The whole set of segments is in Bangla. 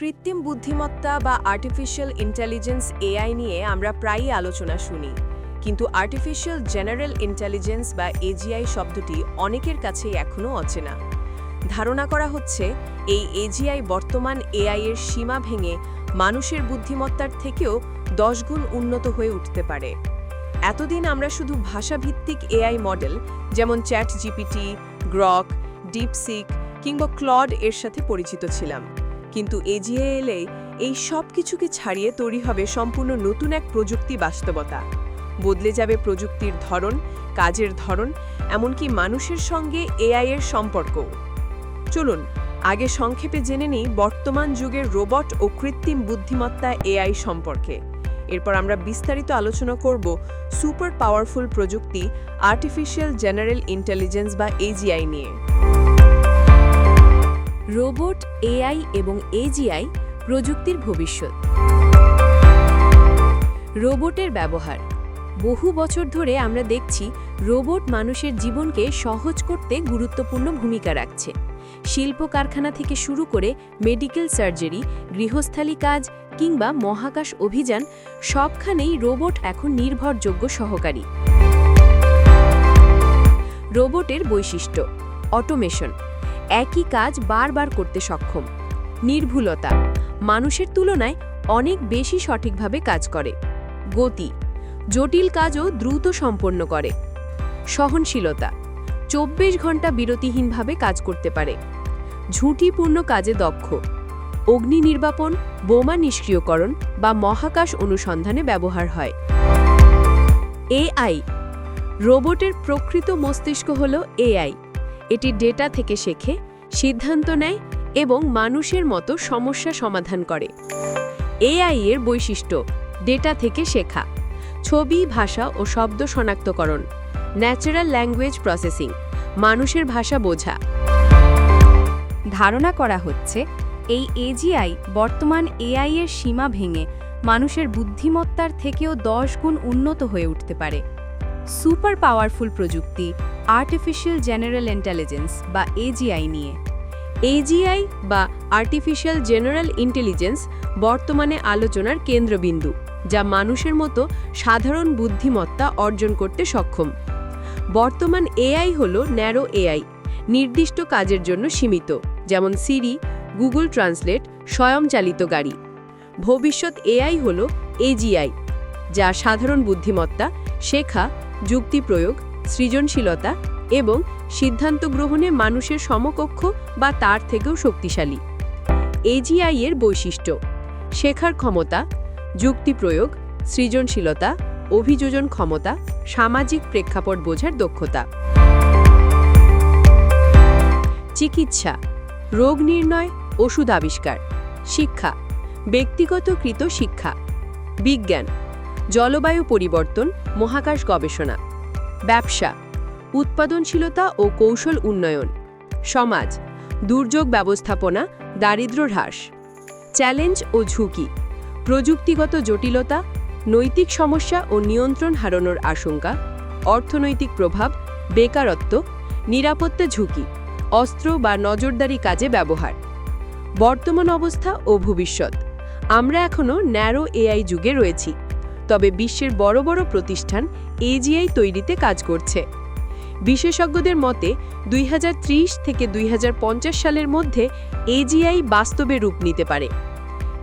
কৃত্রিম বুদ্ধিমত্তা বা আর্টিফিশিয়াল ইন্টেলিজেন্স এআই নিয়ে আমরা প্রায়ই আলোচনা শুনি। কিন্তু আর্টিফিশিয়াল জেনারেল ইন্টেলিজেন্স বা এজিআই শব্দটি অনেকের কাছেই এখনও অচেনা। ধারণা করা হচ্ছে, এই এজিআই বর্তমান এআই এর সীমা ভেঙে মানুষের বুদ্ধিমত্তার থেকেও দশগুণ উন্নত হয়ে উঠতে পারে। এতদিন আমরা শুধু ভাষাভিত্তিক এআই মডেল যেমন চ্যাট জিপিটি গ্রক ডিপসিক কিংবা ক্লড এর সাথে পরিচিত ছিলাম। কিন্তু এজিএ এলে এই সব কিছুকে ছাড়িয়ে তৈরি হবে সম্পূর্ণ নতুন এক প্রযুক্তি বাস্তবতা। বদলে যাবে প্রযুক্তির ধরন, কাজের ধরন, এমনকি মানুষের সঙ্গে এআই এর সম্পর্কও। চলুন, আগে সংক্ষেপে জেনে নিই বর্তমান যুগের রোবট ও কৃত্রিম বুদ্ধিমত্তা এআই সম্পর্কে। এরপর আমরা বিস্তারিত আলোচনা করব সুপার পাওয়ারফুল প্রযুক্তি, আর্টিফিশিয়াল জেনারেল ইন্টেলিজেন্স বা এজিআই নিয়ে। রোবট, এআই এবং এজিআই প্রযুক্তির ভবিষ্যৎ। রোবটের ব্যবহার। বহু বছর ধরে আমরা দেখছি রোবট মানুষের জীবনকে সহজ করতে গুরুত্বপূর্ণ ভূমিকা রাখছে। শিল্প কারখানা থেকে শুরু করে মেডিকেল সার্জারি, গৃহস্থালী কাজ কিংবা মহাকাশ অভিযান সবখানেই রোবট এখন নির্ভরযোগ্য সহকারী। রোবটের বৈশিষ্ট্য, অটোমেশন। একই কাজ বারবার করতে সক্ষম। নির্ভুলতা মানুষের তুলনায় অনেক বেশি সঠিকভাবে কাজ করে। গতি জটিল কাজও দ্রুত সম্পন্ন করে। সহনশীলতা চব্বিশ ঘণ্টা বিরতিহীনভাবে কাজ করতে পারে। ঝুঁটিপূর্ণ কাজে দক্ষ। অগ্নি নির্বাপন, বোমা নিষ্ক্রিয়করণ বা মহাকাশ অনুসন্ধানে ব্যবহার হয়। এআই রোবটের প্রকৃত মস্তিষ্ক হল এআই এটি ডেটা থেকে শেখে, সিদ্ধান্ত নেয় এবং মানুষের মতো সমস্যা সমাধান করে। এআই এর বৈশিষ্ট্য, ডেটা থেকে শেখা, ছবি, ভাষা ও শব্দ শনাক্তকরণ ন্যাচারাল ল্যাঙ্গুয়েজ প্রসেসিং মানুষের ভাষা বোঝা। ধারণা করা হচ্ছে, এই এজিআই বর্তমান এআই এর সীমা ভেঙে মানুষের বুদ্ধিমত্তার থেকেও দশ গুণ উন্নত হয়ে উঠতে পারে। সুপার পাওয়ারফুল প্রযুক্তি আর্টিফিশিয়াল জেনারেল ইন্টেলিজেন্স বা এজিআই নিয়ে। এজিআই বা আর্টিফিশিয়াল জেনারেল ইন্টেলিজেন্স বর্তমানে আলোচনার কেন্দ্রবিন্দু, যা মানুষের মতো সাধারণ বুদ্ধিমত্তা অর্জন করতে সক্ষম। বর্তমান এআই হল ন্যারো এআই নির্দিষ্ট কাজের জন্য সীমিত, যেমন সিরি গুগল ট্রান্সলেট স্বয়ংচালিত গাড়ি। ভবিষ্যৎ এআই হল এজিআই যা সাধারণ বুদ্ধিমত্তা, শেখা, যুক্তি প্রয়োগ সৃজনশীলতা এবং সিদ্ধান্ত গ্রহণে মানুষের সমকক্ষ বা তার থেকেও শক্তিশালী। এজিআই এর বৈশিষ্ট্য, শেখার ক্ষমতা, যুক্তি প্রয়োগ, সৃজনশীলতা, অভিযোজন ক্ষমতা, সামাজিক প্রেক্ষাপট বোঝার দক্ষতা। চিকিৎসা, রোগ নির্ণয়, ওষুধ আবিষ্কার। শিক্ষা ব্যক্তিগতকৃত শিক্ষা। বিজ্ঞান, জলবায়ু পরিবর্তন, মহাকাশ গবেষণা। ব্যবসা, উৎপাদনশীলতা ও কৌশল উন্নয়ন, সমাজ, দুর্যোগ ব্যবস্থাপনা, দারিদ্র্য হ্রাস, চ্যালেঞ্জ ও ঝুঁকি, প্রযুক্তিগত জটিলতা, নৈতিক সমস্যা ও নিয়ন্ত্রণ হারানোর আশঙ্কা, অর্থনৈতিক প্রভাব, বেকারত্ব, নিরাপত্তা ঝুঁকি, অস্ত্র বা নজরদারি কাজে ব্যবহার, বর্তমান অবস্থা ও ভবিষ্যৎ। আমরা এখনও ন্যারো এআই যুগে রয়েছি। তবে বিশ্বের বড় বড় প্রতিষ্ঠান এজিআই তৈরিতে কাজ করছে। বিশেষজ্ঞদের মতে, দুই হাজার ত্রিশ থেকে দুই হাজার পঞ্চাশ সালের মধ্যে এজিআই বাস্তবে রূপ নিতে পারে।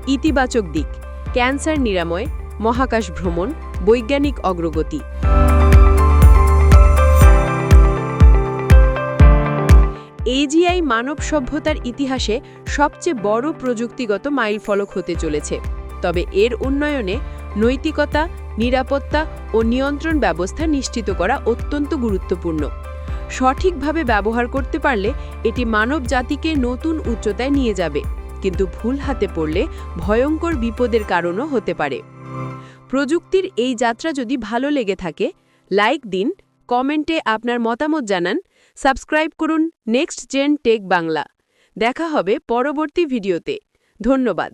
ইতিবাচক দিক, ক্যান্সার নিরাময়, মহাকাশ ভ্রমণ, বৈজ্ঞানিক অগ্রগতি। এজিআই মানব সভ্যতার ইতিহাসে সবচেয়ে বড় প্রযুক্তিগত মাইলফলক হতে চলেছে। তবে এর উন্নয়নে নৈতিকতা, নিরাপত্তা ও নিয়ন্ত্রণ ব্যবস্থা নিশ্চিত করা অত্যন্ত গুরুত্বপূর্ণ। সঠিকভাবে ব্যবহার করতে পারলে এটি মানব জাতিকে নতুন উচ্চতায় নিয়ে যাবে, কিন্তু ভুল হাতে পড়লে ভয়ঙ্কর বিপদের কারণও হতে পারে। প্রযুক্তির এই যাত্রা যদি ভালো লেগে থাকে, লাইক দিন, কমেন্টে আপনার মতামত জানান, সাবস্ক্রাইব করুন নেক্সট জেন টেক বাংলা। দেখা হবে পরবর্তী ভিডিওতে। ধন্যবাদ।